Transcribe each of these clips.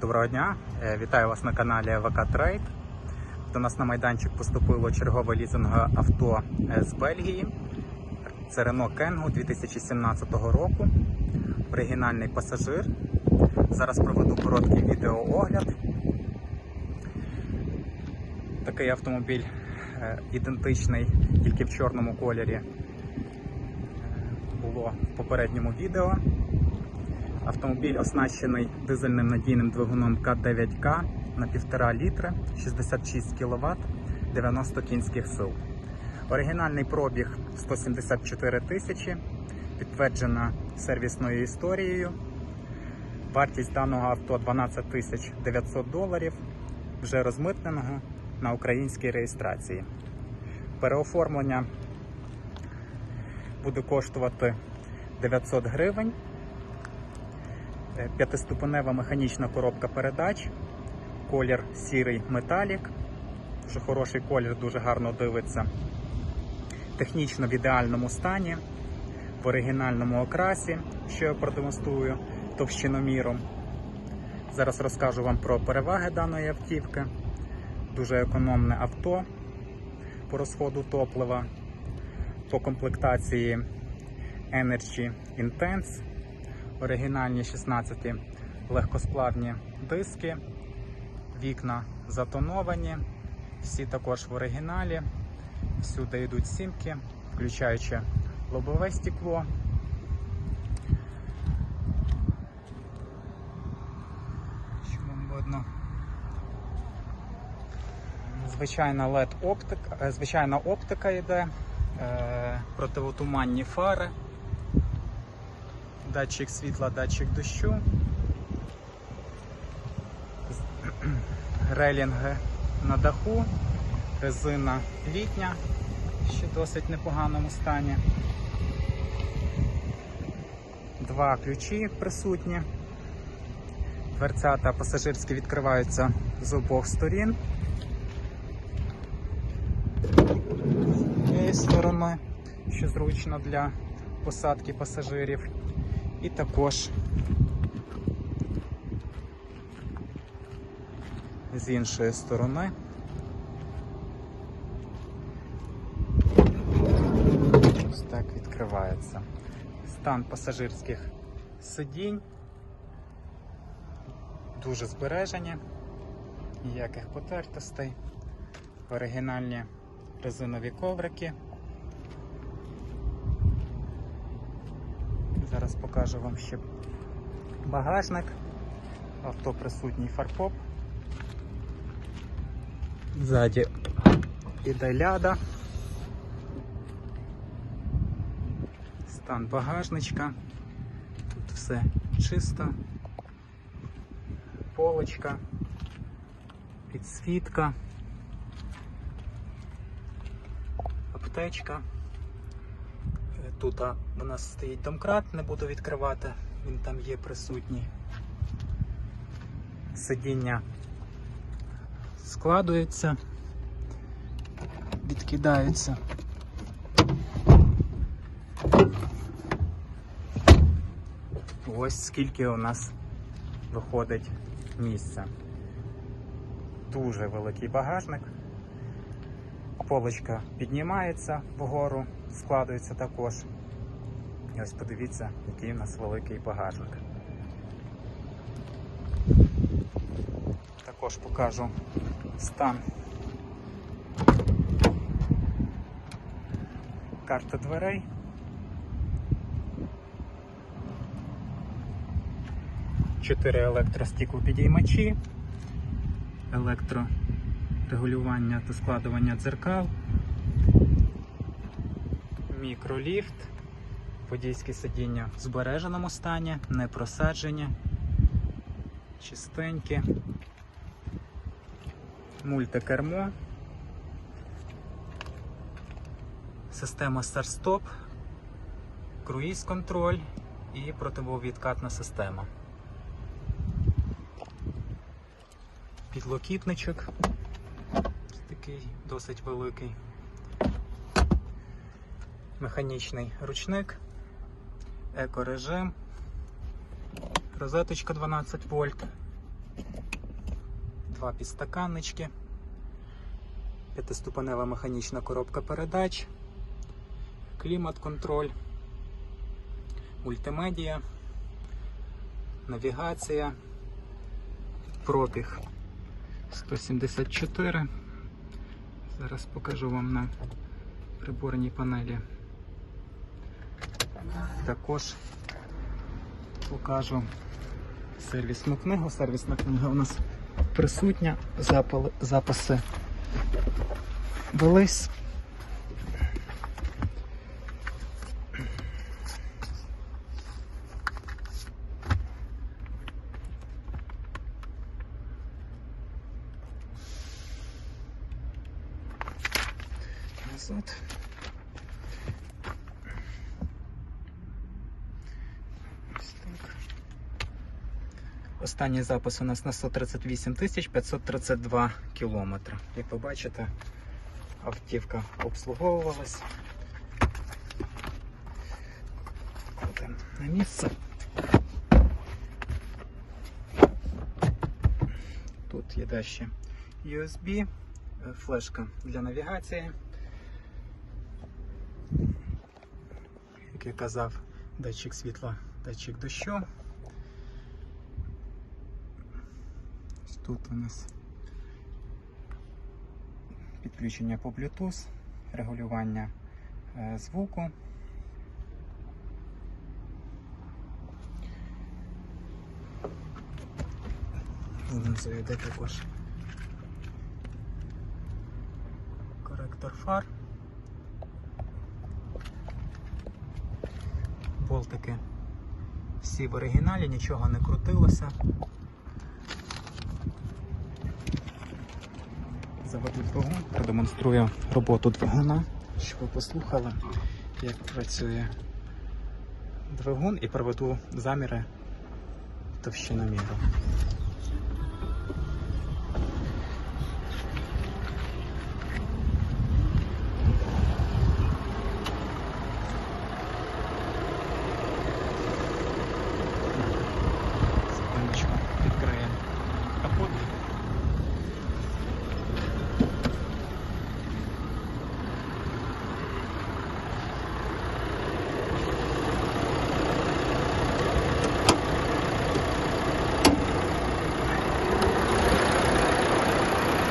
Доброго дня, Е, вітаю вас на каналі ВК Трейд. До нас на майданчик поступило чергове лізингове авто е, з Бельгії. Це Renault Kangoo 2017 року. Оригінальний пасажир. Зараз проведу короткий відеоогляд. Такий автомобіль е, ідентичний, тільки в чорному кольорі було в попередньому відео. Автомобіль оснащений дизельним надійним двигуном К9К на 1,5 літри, 66 кВт, 90 кінських сил. Оригінальний пробіг 174 тисячі, підтверджена сервісною історією. Вартість даного авто 12 тисяч 900 доларів, вже розмитненого на українській реєстрації. Переоформлення буде коштувати 900 гривень. Е, П'ятиступенева механічна коробка передач, колір сірий металік. Дуже хороший колір, дуже гарно дивиться. Технічно в ідеальному стані, в оригінальному окрасі, що я продемонструю товщиноміром. Зараз розкажу вам про переваги даної автівки. Дуже економне авто по розходу топлива, по комплектації Energy Intense оригінальні 16 легкосплавні диски, вікна затоновані, всі також в оригіналі, всюди йдуть сімки, включаючи лобове стекло. Що вам видно? Звичайна LED оптика, е, звичайна оптика йде, е, противотуманні фари датчик світла, датчик дощу, релінги на даху, резина літня, ще досить непоганому стані. Два ключі присутні. Дверцята пасажирські відкриваються з обох сторін. З цієї сторони, що зручно для посадки пасажирів. І також з іншої сторони. Ось так відкривається. Стан пасажирських сидінь. Дуже збережені, ніяких потертостей, оригінальні резинові коврики. Зараз покажу вам ще багажник. Авто присутній фаркоп. Ззаді іде ляда. Стан багажничка. Тут все чисто. Полочка, підсвітка, аптечка. Тут у нас стоїть домкрат, не буду відкривати, він там є присутній. Сидіння складується, відкидаються. Ось скільки у нас виходить місця. Дуже великий багажник. Полочка піднімається вгору, складується також. І ось подивіться, який у нас великий багажник. Також покажу стан карти дверей. Чотири електростіклопідіймачі, електрорегулювання та складування дзеркал, мікроліфт, водійське сидіння в збереженому стані, не просаджені, чистенькі, мультикермо, система старт-стоп, круїз-контроль і противовідкатна система. Підлокітничок, такий досить великий. Механічний ручник, екорежим, розеточка 12 вольт, два підстаканнички, п'ятиступенева механічна коробка передач, клімат-контроль, мультимедіа, навігація, пробіг 174. Зараз покажу вам на приборній панелі. Також покажу сервісну книгу. Сервісна книга у нас присутня, Запали- записи велись. Назад. Ось так. Останній запис у нас на 138 532 кілометри. Як ви бачите, автівка обслуговувалась. Кладемо на місце. Тут є далі USB, флешка для навігації. Як я казав, датчик світла, датчик дощу. Тут у нас підключення по Bluetooth, регулювання е, звуку. Знизу йде також коректор фар. Болтики всі в оригіналі, нічого не крутилося. Заведу двигун, продемонструю роботу двигуна, щоб ви послухали, як працює двигун і проведу заміри товщиноміру. Секундочку, відкриємо капот.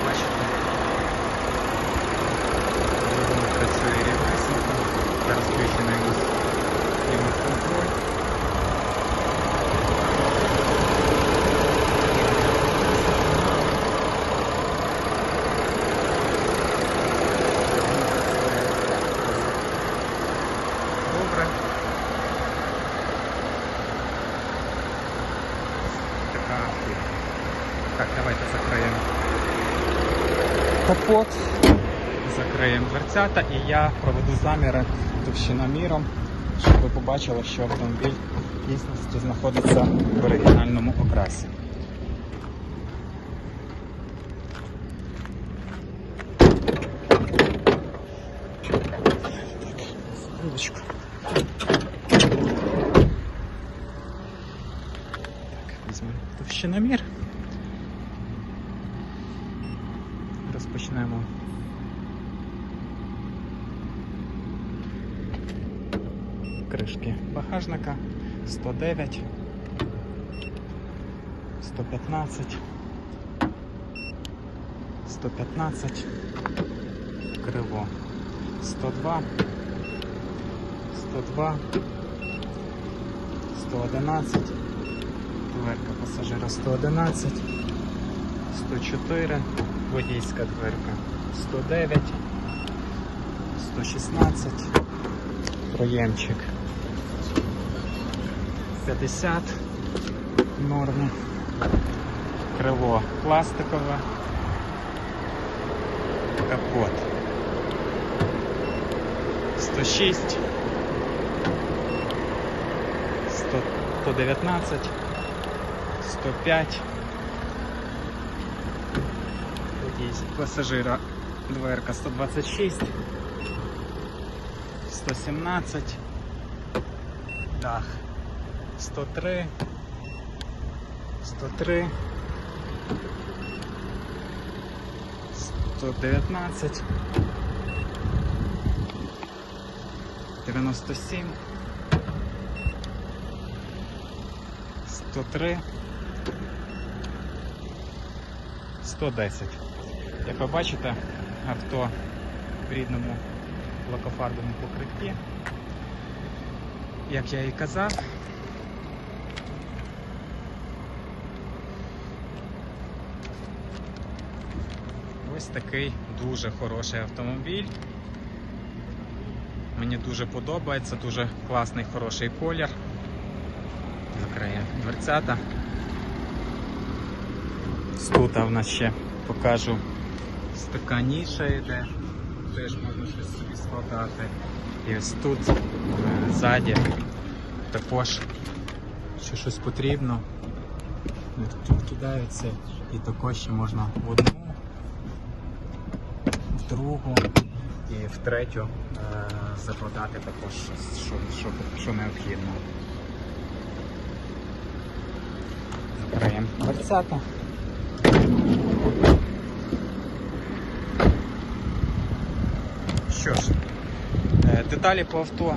Бачите? Воно працює рівнесенько. Зараз включений у нас клімат-контроль. Добре. Така автівка. Так, давайте закриємо. Капот, закриємо дверцята і я проведу заміри товщиноміром, щоб ви побачили, що автомобіль дійсності знаходиться в оригінальному окрасі. Так, товщиномір. Розпочнемо. Кришки багажника. 109, 115, 115, криво. 102, 102, 111, дверка пасажира 111, 104, водійська дверка 109, 116, проємчик 50 в нормі, крило пластикове, капот 106, 100, 119, 105. Водій пасажира дверка 126, 117, дах. 103, 103, 119, 97, 103, 110. Як ви бачите, авто в рідному лакофарбовому покритті. Як я і казав, ось такий дуже хороший автомобіль. Мені дуже подобається, дуже класний, хороший колір. Закриє дверцята. Тут в нас ще покажу така ніша йде. Теж можна щось собі складати. І ось тут е, ззаді також, що щось потрібно. Тут кидаються і також ще можна в одну, в другу і в третю е, закладати також щось, що, що, що необхідно. Закриємо дверцята. Що ж, е, деталі по авто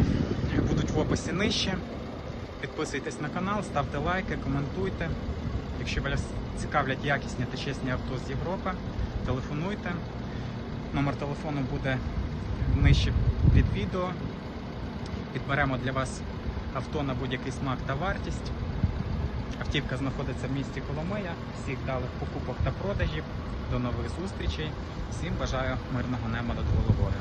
будуть в описі нижче. Підписуйтесь на канал, ставте лайки, коментуйте. Якщо вас цікавлять якісні та чесні авто з Європи, телефонуйте. Номер телефону буде нижче під відео. Підберемо для вас авто на будь-який смак та вартість. Автівка знаходиться в місті Коломия. Всіх далих покупок та продажів. До нових зустрічей. Всім бажаю мирного неба над головою.